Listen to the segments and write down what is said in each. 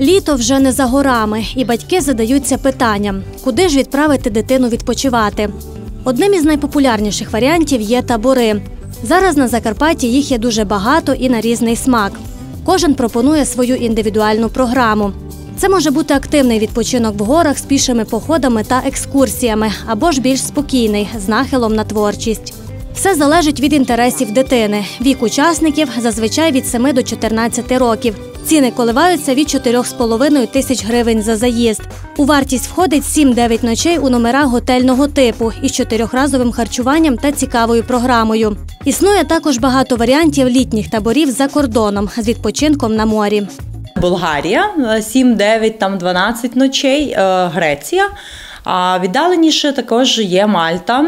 Літо вже не за горами, і батьки задаються питанням, куди ж відправити дитину відпочивати. Одним із найпопулярніших варіантів є табори. Зараз на Закарпатті їх є дуже багато і на різний смак. Кожен пропонує свою індивідуальну програму. Це може бути активний відпочинок в горах з пішими походами та екскурсіями, або ж більш спокійний з нахилом на творчість. Все залежить від інтересів дитини. Вік учасників зазвичай від 7 до 14 років. Ціни коливаються від 4,5 тисяч гривень за заїзд. У вартість входить 7-9 ночей у номерах готельного типу із чотирьохразовим харчуванням та цікавою програмою. Існує також багато варіантів літніх таборів за кордоном з відпочинком на морі. Болгарія е, 7, 9, там 12 ночей, е, Греція. А віддаленіше також є Мальта.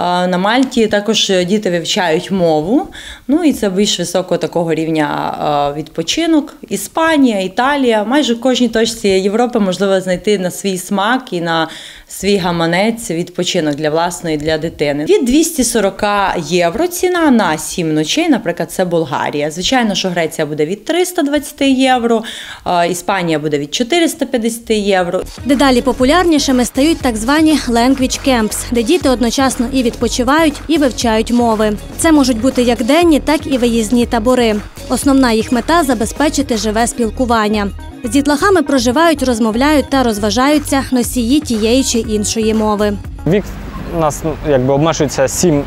Е, На Мальті також діти вивчають мову. Ну і це більш високого такого рівня е, відпочинок. Іспанія, Італія. Майже в кожній точці Європи можливо знайти на свій смак і на свій гаманець відпочинок для власної для дитини. Від 240 євро ціна на 7 ночей, наприклад, це Болгарія. Звичайно, що Греція буде від 320 євро, е, Іспанія буде від 450 євро. Дедалі популярнішими стають так звані language camps, де діти одночасно і відпочивають, і вивчають мови. Це можуть бути як денні, так і виїзні табори. Основна їх мета забезпечити живе спілкування. З дітлахами проживають, розмовляють та розважаються носії тієї чи іншої мови. Вік у нас ну, якби обмежується 7,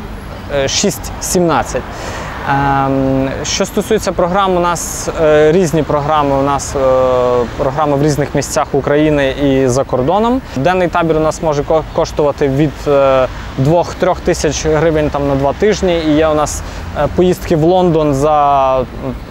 6-17. Ем, Що стосується програм, у нас е, різні програми. У нас е, програми в різних місцях України і за кордоном. Денний табір у нас може ко- коштувати від 2-3 тисяч гривень там, на два тижні. І є у нас е, поїздки в Лондон за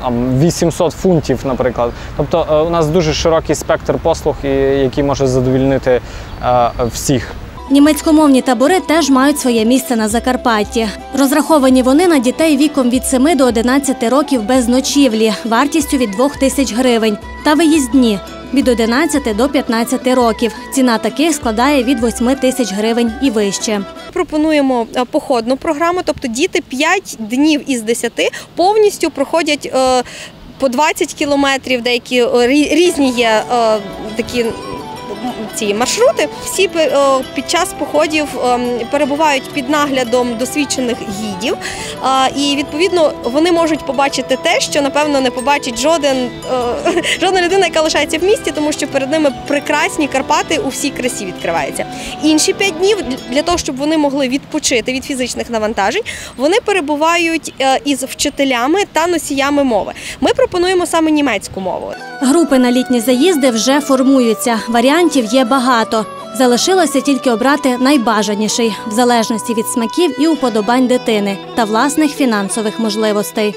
там, 800 фунтів, наприклад. Тобто е, у нас дуже широкий спектр послуг, який може задовільнити е, всіх. Німецькомовні табори теж мають своє місце на Закарпатті. Розраховані вони на дітей віком від 7 до 11 років без ночівлі, вартістю від 2 тисяч гривень, та виїздні від 11 до 15 років. Ціна таких складає від 8 тисяч гривень і вище. пропонуємо е, походну програму, тобто діти 5 днів із 10 повністю проходять е, по 20 кілометрів, деякі е, різні є такі. Ці маршрути всі е, під час походів ем, перебувають під наглядом досвідчених гідів, і відповідно вони можуть побачити те, що напевно не побачить жоден е, жодна людина, яка лишається в місті, тому що перед ними прекрасні Карпати у всій красі відкриваються. Інші п'ять днів для того, щоб вони могли відпочити від фізичних навантажень, вони перебувають е, із вчителями та носіями мови. Ми пропонуємо саме німецьку мову. Групи на літні заїзди вже формуються. Варіантів є багато. Залишилося тільки обрати найбажаніший в залежності від смаків і уподобань дитини та власних фінансових можливостей.